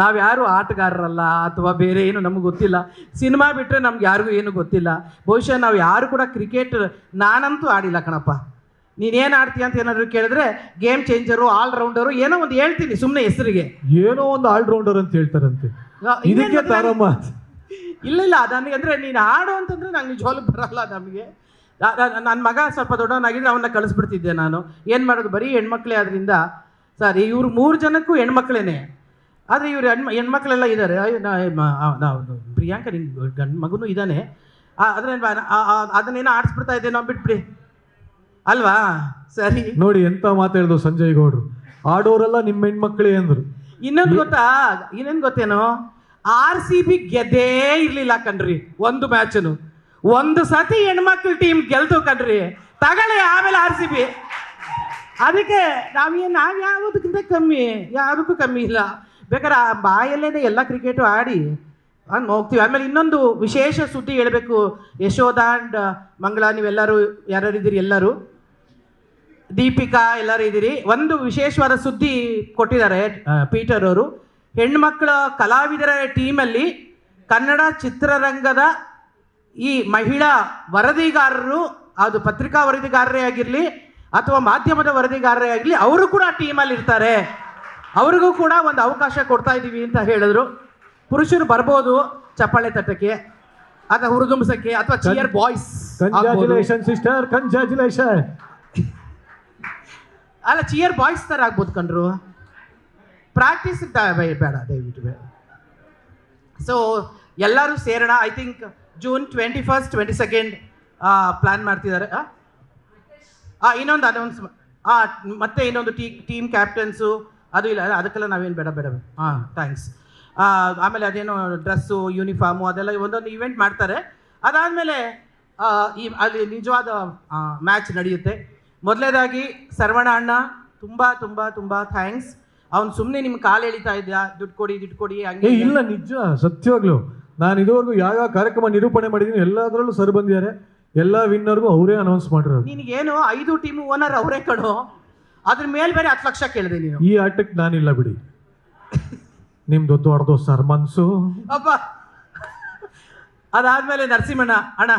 ನಾವ್ಯಾರು ಆಟಗಾರರಲ್ಲ ಅಥವಾ ಬೇರೆ ಏನು ನಮ್ಗೆ ಗೊತ್ತಿಲ್ಲ. ಸಿನಿಮಾ ಬಿಟ್ಟರೆ ನಮ್ಗೆ ಯಾರಿಗೂ ಏನು ಗೊತ್ತಿಲ್ಲ. ಬಹುಶಃ ನಾವು ಯಾರು ಕೂಡ ಕ್ರಿಕೆಟ್ ನಾನಂತೂ ಆಡಿಲ್ಲ ಕಣಪ್ಪ. ನೀನೇನು ಆಡ್ತೀಯ ಅಂತ ಏನಾದರೂ ಕೇಳಿದ್ರೆ ಗೇಮ್ ಚೇಂಜರು ಆಲ್ರೌಂಡರು ಏನೋ ಒಂದು ಹೇಳ್ತೀನಿ ಸುಮ್ಮನೆ ಹೆಸರಿಗೆ. ಏನೋ ಒಂದು ಆಲ್ರೌಂಡರ್ ಅಂತ ಹೇಳ್ತಾರಂತೆ. ಇದಕ್ಕೆ ತಾರಮ್ಮ ಇಲ್ಲ ಇಲ್ಲ ನನಗೆ ಅಂದರೆ ನೀನು ಆಡು ಅಂತಂದರೆ ನಂಗೆ ನಿಜವಾಗ್ಲೂ ಬರಲ್ಲ ನಮಗೆ. ನನ್ನ ಮಗ ಸ್ವಲ್ಪ ದೊಡ್ಡವನಾಗಿದ್ದರೆ ಅವನ್ನ ಕಳಿಸ್ಬಿಡ್ತಿದ್ದೆ ನಾನು. ಏನು ಮಾಡೋದು? ಬರೀ ಹೆಣ್ಮಕ್ಳೇ ಆದ್ರಿಂದ. ಸರ್ ಇವ್ರು ಮೂರು ಜನಕ್ಕೂ ಹೆಣ್ಮಕ್ಳೇನೆ. ಆದರೆ ಇವರು ಹೆಣ್ಮ ಹೆಣ್ಮಕ್ಳೆಲ್ಲ ಇದ್ದಾರೆ ಪ್ರಿಯಾಂಕ ನಿಂಗೆ ಗಂಡು ಮಗನೂ ಇದ್ದಾನೆ ಆದರೆ ಅದನ್ನೇನೋ ಆಡಿಸ್ಬಿಡ್ತಾ ಇದ್ದೇನೋ ನಾವು ಬಿಟ್ಬಿಡಿ. ಅಲ್ವಾ? ಸರಿ. ನೋಡಿ ಎಂತ ಮಾತಾಡಿದ್ರು ಸಂಜಯ್ ಗೌಡ್ರು. ಆಡೋರೆಲ್ಲ ನಿಮ್ಮ ಹೆಣ್ಮಕ್ಳೇ ಅಂದ್ರು. ಇನ್ನೊಂದು ಗೊತ್ತಾ? ಇನ್ನೊಂದು ಗೊತ್ತೇನೋ? ಆರ್ ಸಿ ಬಿ ಗೆದ್ದೇ ಇರ್ಲಿಲ್ಲ ಕಣ್ರಿ ಒಂದು ಮ್ಯಾಚನು. ಒಂದು ಸತಿ ಹೆಣ್ಮಕ್ಳು ಟೀಮ್ ಗೆಲ್ತು ಕಣ್ರಿ. ತಗೊಳ್ಳಿ ಆಮೇಲೆ ಆರ್ ಸಿ ಬಿ ಅದಕ್ಕೆ ನಾವೇನು ನಾವು ಯಾವುದಕ್ಕಿಂತ ಕಮ್ಮಿ? ಯಾರಿಗೂ ಕಮ್ಮಿ ಇಲ್ಲ. ಬೇಕಾದ್ರೆ ಆ ಬಾಯಲ್ಲೇನೆ ಎಲ್ಲ ಕ್ರಿಕೆಟು ಆಡಿ ಹೋಗ್ತೀವಿ ಆಮೇಲೆ ಇನ್ನೊಂದು ವಿಶೇಷ ಸುದ್ದಿ ಹೇಳಬೇಕು. ಯಶೋಧ ಆ್ಯಂಡ್ ಮಂಗಳ, ನೀವೆಲ್ಲರೂ ಯಾರ್ಯಾರು ಇದ್ದೀರಿ? ಎಲ್ಲರೂ? ದೀಪಿಕಾ ಎಲ್ಲರೂ ಇದ್ದೀರಿ? ಒಂದು ವಿಶೇಷವಾದ ಸುದ್ದಿ ಕೊಟ್ಟಿದ್ದಾರೆ ಪೀಟರ್ ಅವರು. ಹೆಣ್ಮಕ್ಳ ಕಲಾವಿದರ ಟೀಮಲ್ಲಿ ಕನ್ನಡ ಚಿತ್ರರಂಗದ ಈ ಮಹಿಳಾ ವರದಿಗಾರರು, ಅದು ಪತ್ರಿಕಾ ವರದಿಗಾರರೇ ಆಗಿರಲಿ ಅಥವಾ ಮಾಧ್ಯಮದ ವರದಿಗಾರರೇ ಆಗಲಿ ಅವರು ಕೂಡ ಟೀಮಲ್ಲಿ ಇರ್ತಾರೆ. ಅವ್ರಿಗೂ ಕೂಡ ಒಂದು ಅವಕಾಶ ಕೊಡ್ತಾ ಇದ್ದೀವಿ ಅಂತ ಹೇಳಿದ್ರು. ಪುರುಷರು ಬರ್ಬೋದು ಚಪ್ಪಾಳೆ ತಟ್ಟಕ್ಕೆ ಅಥವಾ ಹುರಿದುಂಬಸಕ್ಕೆ ಅಥವಾ cheer boys congratulation sister congratulation ಅಲ್ಲ ಚಿಯರ್ ಬಾಯ್ಸ್ ಥರ ಆಗ್ಬೋದು ಕಣ್ರು. ಪ್ರಾಕ್ಟೀಸ್ ಬೇಡ ದಯವಿಟ್ಟು ಬೇಡ. ಸೊ ಎಲ್ಲರೂ ಸೇರೋಣ. I think June twenty first twenty second plan ಮಾಡ್ತಿದ್ದಾರೆ ಇನ್ನೊಂದು ಅನೌನ್ಸ್ ಮತ್ತೆ ಇನ್ನೊಂದು ಟೀ ಟೀಮ್ ಕ್ಯಾಪ್ಟನ್ಸು ಅದು ಇಲ್ಲ ಅದಕ್ಕೆಲ್ಲ ನಾವೇನು ಬೇಡ ಬೇಡ ಹಾಂ ಥ್ಯಾಂಕ್ಸ್ ಆಮೇಲೆ ಅದೇನೋ ಡ್ರೆಸ್ಸು ಯೂನಿಫಾರ್ಮು ಅದೆಲ್ಲ ಒಂದೊಂದು ಇವೆಂಟ್ ಮಾಡ್ತಾರೆ. ಅದಾದಮೇಲೆ ಈ ಅಲ್ಲಿ ನಿಜವಾದ ಮ್ಯಾಚ್ ನಡೆಯುತ್ತೆ. ಮೊದಲನೇದಾಗಿ ಸರ್ವಣ ಅಣ್ಣ ತುಂಬ ತುಂಬ ತುಂಬ ಥ್ಯಾಂಕ್ಸ್ ಅವ್ನು ಸುಮ್ಮನೆ ನಿಮ್ಗೆ ಕಾಲು ಎಳಿತಾ ಇದ್ದ ದುಡ್ಡು ಕೊಡಿ ದುಡ್ಡು ಕೊಡಿ ಹಂಗೆ ಇಲ್ಲ ನಿಜ ಸತ್ಯವಾಗ್ಲು. ನಾನು ಇದುವರೆಗೂ ಯಾವ ಕಾರ್ಯಕ್ರಮ ನಿರೂಪಣೆ ಮಾಡಿದ್ದೀನಿ ಎಲ್ಲದರಲ್ಲೂ ಸರ್ ಬಂದಿದ್ದಾರೆ. ಎಲ್ಲ ವಿನ್ನರ್ಗೂ ಅವರೇ ಅನೌನ್ಸ್ ಮಾಡಿರೋದು. ನಿನಗೇನು ಐದು ಟೀಮು ಓನರ್ ಅವರೇ ಕಣೋ. ಅದ್ರ ಮೇಲೆ ಬೇರೆ ಹತ್ತು ಲಕ್ಷ ಕೇಳಿದೆ ನೀನು. ಈ ಆಟಕ್ಕೆ ನಾನಿಲ್ಲ ಬಿಡಿ. ನಿಮ್ದು ದೊಡ್ಡದು ಸರ್ ಮನ್ಸು. ಅಪ್ಪ ಅದಾದ್ಮೇಲೆ ನರಸಿಂಹಣ್ಣ ಅಣ್ಣ